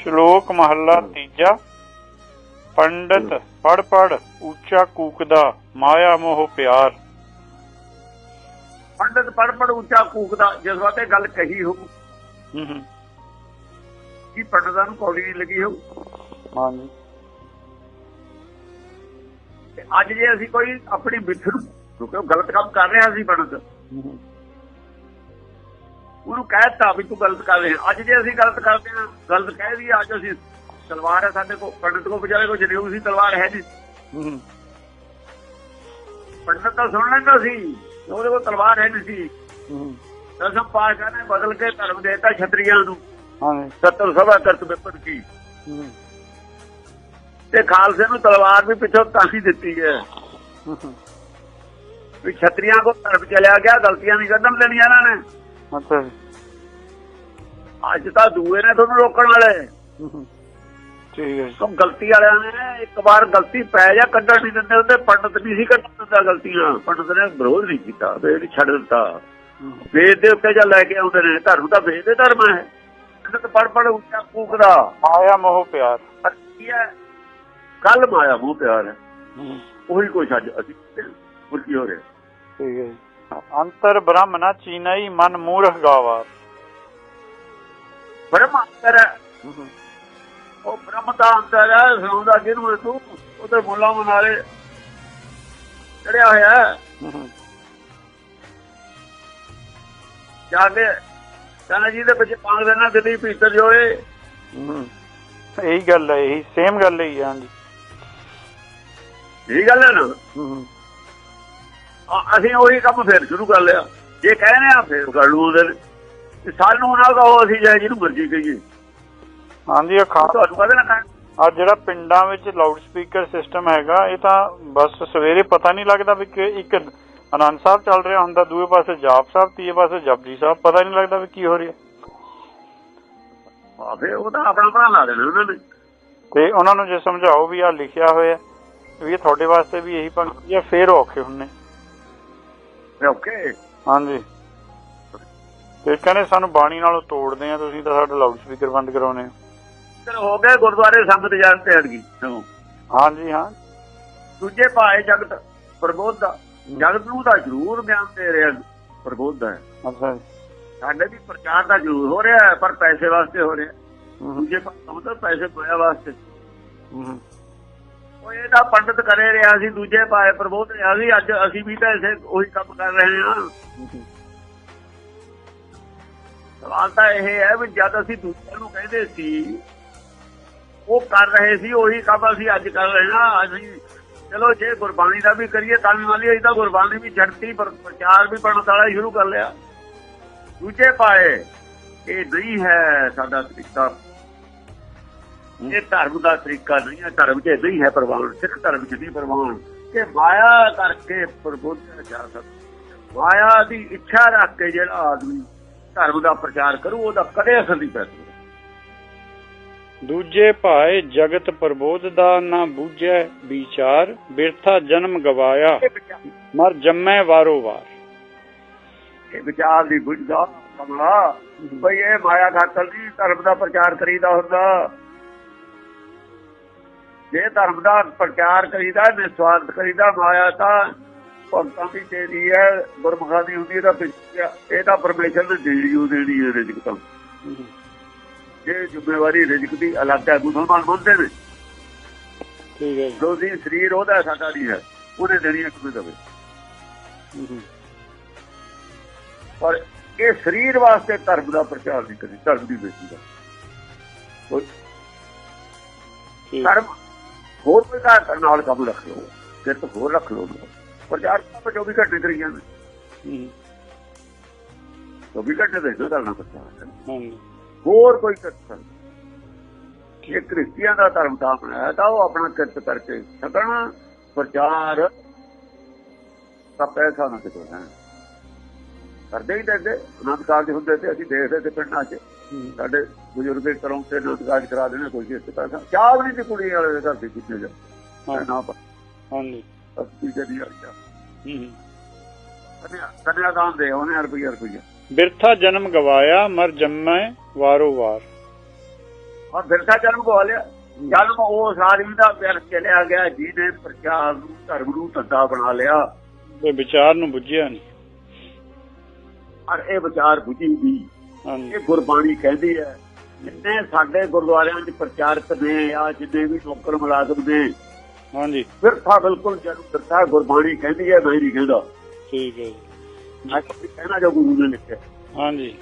ਸ਼ਲੋਕ ਮਹੱਲਾ ਤੀਜਾ। ਪੰਡਤ ਪੜ ਪੜ ਉੱਚਾ ਕੂਕਦਾ ਮਾਇਆ ਮੋਹ ਪਿਆਰ। ਪੰਡਤ ਪੜ ਪੜ ਉੱਚਾ ਕੂਕਦਾ ਜਿਸ ਵਾਤੇ ਗੱਲ ਕਹੀ ਹੋ ਹੂੰ ਹੂੰ। ਕਿ ਪੰਡਤਾਂ ਨੂੰ ਕੌੜੀ ਨਹੀਂ ਲੱਗੀ ਹੋ ਹਾਂਜੀ ਤੇ ਅੱਜ ਜੇ ਅਸੀਂ ਕੋਈ ਆਪਣੀ ਮਿੱਥ ਨੂੰ ਕਿਉਂਕਿ ਉਹ ਗਲਤ ਕੰਮ ਕਰ ਰਿਹਾ ਸੀ ਪੰਡਤ। ਹੂੰ ਹੂੰ। ਉਹਨੂੰ ਕਹਿਤਾ ਵੀ ਤੂੰ ਗਲਤ ਕਰ ਰਿਹਾ। ਅੱਜ ਜੇ ਅਸੀਂ ਗਲਤ ਕਰਦੇ ਹਾਂ ਗਲਤ ਕਹਿ ਦਈਏ ਅੱਜ ਅਸੀਂ ਤਲਵਾਰ ਹੈ ਸਾਡੇ ਕੋਲ ਪੰਡਤ ਕੋਲ ਵਿਚਾਰੇ ਕੋਲ ਜਨੇਊ ਸੀ ਤਲਵਾਰ ਹੈ ਨਹੀਂ ਹੂੰ ਹੂੰ। ਪੰਡਤ ਤਾਂ ਸੁਣ ਲੈਂਦਾ ਸੀ ਉਹਦੇ ਕੋਲ ਤਲਵਾਰ ਹੈ ਨਹੀਂ ਸੀ। ਹੂੰ ਦਸਮ ਪਾਸ਼ਾ ਨੇ ਬਦਲ ਕੇ ਧਰਮ ਦੇਤਾ ਛਤਰੀਆਂ ਨੂੰ। ਹਾਂਜੀ ਸੱਤਰ ਸਭਾ ਕਰਤ ਵਿਪਤ ਕੀ। ਹੂੰ ਤੇ ਖਾਲਸੇ ਨੂੰ ਤਲਵਾਰ ਵੀ ਪਿੱਛੋਂ ਤਾਂ ਹੀ ਦਿੱਤੀ ਹੈ। ਹੂੰ ਹੂੰ। ਵੀ ਛਤਰੀਆਂ ਕੋ ਧਰਮ ਚਲਿਆ ਗਿਆ ਗਲਤੀਆਂ ਨਹੀਂ ਕੱਢਣ ਦੇਣੀਆਂ ਇਹਨਾਂ ਨੇ। ਅੱਛਾ ਅੱਜ ਤਾਂ ਦੂਏ ਨੇ ਤੁਹਾਨੂੰ ਰੋਕਣ ਵਾਲੇ। ਠੀਕ ਹੈ ਤੁਮ ਗਲਤੀ ਵਾਲਿਆਂ ਨੇ ਇੱਕ ਵਾਰ ਗਲਤੀ ਪੈ ਜਾ ਕੱਢਣ ਨਹੀਂ ਦਿੰਦੇ ਉਹਦੇ ਪੰਡਤ ਨਹੀਂ ਸੀ ਕੱਢਣ ਦਿੰਦਾ ਗਲਤੀਆਂ। ਪੰਡਤ ਨੇ ਵਿਰੋਧ ਨਹੀਂ ਕੀਤਾ ਵੇਦ ਛੱਡ ਦਿੱਤਾ। ਵੇਦ ਦੇ ਉੱਤੇ ਜਾਂ ਲੈ ਕੇ ਆਉਂਦੇ ਨੇ ਧਰਮ ਤਾਂ ਵੇਦ ਦੇ ਧਰਮ ਹੈ। ਪੰਡਤ ਪੜ ਪੜ ਉੱਚਾ ਕੂਕਦਾ ਮਾਇਆ ਮੋਹ ਪਿਆਰ। ਕੀ ਹੈ? ਕੱਲ ਮਾਇਆ ਮੂੰਹ ਪਿਆਰ ਹੈ। ਉਹੀ ਕੁਛ ਅੱਜ ਅਸੀਂ ਹੋਰ ਕੀ ਹੋ ਰਿਹਾ? ਠੀਕ ਹੈ ਅੰਤਰ ਬ੍ਰਹਮ ਨਾ ਚੀਨਈ ਮਨ ਮੂਰਖ ਗਾਵਾਰ ਬ੍ਰਹਮ ਅੰਤਰ ਉਹ ਬ੍ਰਹਮ ਦਾ ਅੰਤਰ ਹੈ ਸੁਣਾਉਂਦਾ ਕਿਹਨੂੰ ਤੂੰ ਉਧਰ ਮੁੱਲਾ ਮਨਾਲੇ ਚੜਿਆ ਹੋਇਆ ਜਾ ਕੇ ਕਹਿੰਦਾ ਜੀ ਦੇ ਬੱਚੇ ਪੰਗ ਦੇਣਾ ਦਿੱਲੀ ਭੀਤਰ ਜੋਏ। ਇਹੀ ਗੱਲ ਹੈ ਇਹੀ ਸੇਮ ਗੱਲ ਹੀ ਹਾਂਜੀ। ਇਹ ਗੱਲ ਹੈ ਨਾ। ਅਸੀਂ ਉਹੀ ਕੰਮ ਫੇਰ ਸ਼ੁਰੂ ਕਰ ਲਿਆ। ਜੇ ਕਹਿੰਦੇ ਆ ਫੇਰ ਕਰ ਲੂ ਉਹਦੇ ਸਾਨੂੰ ਨਾ ਕਹੋ ਅਸੀਂ ਜਾਇ ਜਿਹਨੂੰ ਮਰਜ਼ੀ ਕਹੀਏ। ਹਾਂਜੀ ਇਹ ਖਾ ਤੁਹਾਨੂੰ ਕਹਦੇ ਨਾ। ਆ ਜਿਹੜਾ ਪਿੰਡਾਂ ਵਿੱਚ ਲਾਊਡ ਸਪੀਕਰ ਸਿਸਟਮ ਹੈਗਾ ਇਹ ਤਾਂ ਬਸ ਸਵੇਰੇ ਪਤਾ ਨਹੀਂ ਲੱਗਦਾ ਵੀ ਕਿ ਇੱਕ ਆਨੰਦ ਸਾਹਿਬ ਚੱਲ ਰਿਹਾ ਹੁੰਦਾ ਦੂਏ ਪਾਸੇ ਜਾਪ ਸਾਹਿਬ ਤੀਏ ਪਾਸੇ ਜਪਜੀ ਸਾਹਿਬ ਪਤਾ ਨਹੀਂ ਲੱਗਦਾ ਵੀ ਕੀ ਹੋ ਰਿਹਾ। ਆ ਫੇਰ ਉਹ ਤਾਂ ਆਪਣਾ ਬਣਾ ਲਾ ਦੇਣਾ ਉਹਨਾਂ ਨੇ। ਤੇ ਉਹਨਾਂ ਨੂੰ ਜੇ ਸਮਝਾਓ ਵੀ ਆ ਲਿਖਿਆ ਹੋਇਆ ਵੀ ਇਹ ਤੁਹਾਡੇ ਵਾਸਤੇ ਵੀ ਇਹੀ ਪੰਕਤੀ ਹੈ ਫੇਰ ਔਖੇ ਹੁੰਨੇ ਓਕੇ ਹਾਂਜੀ। ਤੇ ਕਹਿੰਦੇ ਸਾਨੂੰ ਬਾਣੀ ਨਾਲੋਂ ਤੋੜਦੇ ਆ ਤੁਸੀਂ ਤਾਂ ਸਾਡਾ ਲਾਊਡ ਸਪੀਕਰ ਬੰਦ ਕਰਾਉਨੇ ਹੋ। ਫਿਰ ਹੋ ਗਏ ਗੁਰਦੁਆਰੇ ਸੰਗਤ ਜਾਣ ਤੇ ਅੜਗੀ ਹਾਂਜੀ ਹਾਂ। ਦੂਜੇ ਭਾਏ ਜਗਤ ਪ੍ਰਬੋਧ ਦਾ ਜਗਤ ਨੂੰ ਤਾਂ ਜ਼ਰੂਰ ਗਿਆਨ ਦੇ ਰਿਹਾ ਪ੍ਰਬੋਧ ਦਾ ਹੈ। ਅੱਛਾ ਸਾਡੇ ਵੀ ਪ੍ਰਚਾਰ ਤਾਂ ਜ਼ਰੂਰ ਹੋ ਰਿਹਾ ਪਰ ਪੈਸੇ ਵਾਸਤੇ ਹੋ ਰਿਹਾ ਦੂਜੇ ਪਾਸੇ ਤਾਂ ਪੈਸੇ ਪਾਇਆ ਵਾਸਤੇ। ਹੂੰ। ਉਹ ਇਹ ਤਾਂ ਪੰਡਤ ਕਰੇ ਰਿਹਾ ਸੀ, ਦੂਜੇ ਪਾਏ ਪ੍ਰਬੋਧ ਰਿਹਾ ਸੀ, ਅੱਜ ਅਸੀਂ ਵੀ ਤਾਂ ਇਸੇ ਉਹੀ ਕੰਮ ਕਰ ਰਹੇ ਹਾਂ। ਸਵਾਲ ਤਾਂ ਇਹ ਹੈ ਵੀ ਜਦ ਅਸੀਂ ਦੂਜਿਆਂ ਨੂੰ ਕਹਿੰਦੇ ਸੀ, ਉਹ ਕਰ ਰਹੇ ਸੀ, ਉਹੀ ਕੰਮ ਅਸੀਂ ਅੱਜ ਕਰ ਰਹੇ ਹਾਂ। ਅਸੀਂ ਚਲੋ, ਜੇ ਗੁਰਬਾਣੀ ਦਾ ਵੀ ਕਰੀਏ, ਤਾਂ ਵੀ ਅਸੀਂ ਤਾਂ ਗੁਰਬਾਣੀ ਵੀ ਛੱਡਤੀ ਪਰ ਪ੍ਰਚਾਰ ਵੀ ਪੜਨ ਵਾਲਾ ਹੀ ਸ਼ੁਰੂ ਕਰ ਲਿਆ। ਦੂਜੇ ਪਾਏ ਇਹ ਨਹੀਂ ਹੈ ਸਾਡਾ ਤਰੀਕਾ। ਇਹ ਧਰਮ ਦਾ ਤਰੀਕਾ ਨਹੀਂ ਹੈ ਧਰਮ 'ਚ ਨਹੀਂ ਹੈ ਪ੍ਰਵਾਨ ਸਿੱਖ ਧਰਮ 'ਚ ਨਹੀਂ ਪ੍ਰਵਾਨ। ਕਿ ਮਾਇਆ ਕਰਕੇ ਪ੍ਰਬੁੱਧ ਜਾ ਸਕਦਾ। ਮਾਇਆ ਦੀ ਇੱਛਾ ਰੱਖ ਕੇ ਜਿਹੜਾ ਆਦਮੀ ਧਰਮ ਦਾ ਪ੍ਰਚਾਰ ਕਰੂ ਉਹਦਾ ਕਦੇ ਅਸਰ ਨਹੀਂ ਪੈਂਦਾ। ਦੂਜੇ ਭਾਏ ਜਗਤ ਪ੍ਰਬੋਧ ਦਾ ਨਾ ਬੂਝੈ ਵਿਚਾਰ ਬਿਰਥਾ ਜਨਮ ਗਵਾਇਆ ਮਰ ਜੰਮੈ ਵਾਰੋ ਵਾਰ। ਇਹ ਵਿਚਾਰ ਦੀ ਬੁੱਝਦਾ ਕਮਲਾ। ਬਈ ਇਹ ਮਾਇਆ ਖਾਤਰ ਨਹੀਂ ਧਰਮ ਦਾ ਪ੍ਰਚਾਰ ਕਰੀਦਾ ਹੁੰਦਾ। ਜੇ ਧਰਮ ਦਾ ਪ੍ਰਚਾਰ ਕਰੀਦਾ ਨਿਸਵਾਰਥ ਕਰੀਦਾ ਮਾਇਆ ਤਾਂ ਭਗਤਾਂ ਦੀ ਤੇਰੀ ਹੈ ਗੁਰਮੁਖਾਂ ਦੀ ਹੁੰਦੀ ਹੈ ਤਾਂ ਪਿੱਛੇ ਆ। ਇਹ ਤਾਂ ਪਰਮੇਸ਼ਰ ਨੇ ਦੇਣੀ ਉਹ ਦੇਣੀ ਹੈ ਰਿਜਕ ਤਾਂ। ਇਹ ਜ਼ਿੰਮੇਵਾਰੀ ਰਿਜਕ ਦੀ ਅਲੱਗ ਹੈ ਮੁਸਲਮਾਨ ਮੰਨਦੇ ਨੇ। ਠੀਕ ਹੈ ਜੀ। ਰੋਜ਼ੀ ਸਰੀਰ ਉਹਦਾ ਸਾਡਾ ਨਹੀਂ ਹੈ। ਉਹਨੇ ਦੇਣੀ ਹੈ ਕਿਵੇਂ ਦੇਵੇ? ਪਰ ਇਹ ਸਰੀਰ ਵਾਸਤੇ ਧਰਮ ਦਾ ਪ੍ਰਚਾਰ ਨਹੀਂ ਕਰੀ ਧਰਮ ਦੀ ਬੇਟੀ ਦਾ। ਧਰਮ ਹੋਰ ਕੋਈ ਦਾ ਨਾਲ ਕੰਮ ਰੱਖ ਲਓ ਫਿਰ ਤਾਂ ਹੋਰ ਰੱਖ ਲਓ। ਪ੍ਰਚਾਰ ਤਾਂ 24 ਘੰਟੇ ਕਰੀ ਜਾਂਦੇ। ਹੂੰ। 24 ਘੰਟੇ ਦੇ ਦੋ। ਕਰਨਾ ਹਾਂਜੀ ਹੋਰ ਕੋਈ ਕਰਤਾ ਇਹ ਕ੍ਰਿਸਤੀਆਂ ਦਾ ਧਰਮ ਤਾਂ ਬਣਾਇਆ ਤਾਂ ਉਹ ਆਪਣਾ ਕਿਰਤ ਕਰਕੇ ਸਕਣ ਪ੍ਰਚਾਰ ਤਾਂ ਪੈਸਾ ਨਾ ਕਿਤੋਂ ਹੈ। ਕਰਦੇ ਹੀ ਦੇਖਦੇ ਅਨੰਦ ਕਾਰਜ ਹੁੰਦੇ ਤੇ ਅਸੀਂ ਦੇਖਦੇ ਤੇ ਪਿੰਡਾਂ 'ਚ। ਸਾਡੇ ਬਜ਼ੁਰਗ ਦੇ ਘਰੋਂ ਤੇ ਕਾਰਜ ਕਰਾ ਦੇਣੇ ਕੋਈ ਇਸ ਪੈਸਾ ਵੀ ਨਹੀਂ ਸੀ ਕੁੜੀ ਵਾਲੇ ਦੇ ਘਰ ਦੀ ਕਿਤੇ ਜਾ ਹਾਂ। ਨਾ ਹਾਂਜੀ। ਅਸਤੀ ਕਰੀ ਆ। ਜਾ ਹੂੰ। ਕੰਨਿਆ ਦਾਨ ਦੇ ਉਹਨੇ ਰੁਪਈਆ ਰੁਪਈਆ। ਬਿਰਥਾ ਜਨਮ ਗਵਾਇਆ ਮਰ ਜੰਮੈ ਵਾਰੋ ਵਾਰ। ਔਰ ਫਿਰਕਾ ਜਨਮ ਕੋ ਲਿਆ। ਜਨਮ ਉਸ ਆਦਮੀ ਦਾ ਵਿਅਰਥ ਚਲਿਆ ਗਿਆ ਜਿਹਨੇ ਪ੍ਰਚਾਰ ਨੂੰ ਧਰਮ ਨੂੰ ਧੰਦਾ ਬਣਾ ਲਿਆ। ਇਹ ਵਿਚਾਰ ਨੂੰ ਬੁੱਝਿਆ ਨਹੀਂ। ਔਰ ਇਹ ਵਿਚਾਰ ਬੁਝੀ ਦੀ ਹਾਂਜੀ ਇਹ ਗੁਰਬਾਣੀ ਕਹਿੰਦੀ ਹੈ ਜਿੰਨੇ ਸਾਡੇ ਗੁਰਦੁਆਰਿਆਂ 'ਚ ਪ੍ਰਚਾਰਕ ਨੇ ਆ ਜਿੰਨੇ ਵੀ ਨੌਕਰ ਮੁਲਾਜ਼ਮ ਨੇ ਹਾਂਜੀ। ਫਿਰਕਾ ਬਿਲਕੁਲ ਜਨਮ ਦਿੱਤਾ ਗੁਰਬਾਣੀ ਕਹਿੰਦੀ ਹੈ ਮੈਂ ਨਹੀਂ ਕਹਿੰਦਾ। ਠੀਕ ਹੈ ਜੀ। ਮੈਂ ਕਹਿਣਾ ਜੋ ਗੁਰੂ ਨੇ ਲਿਖਿਆ। ਹਾਂਜੀ।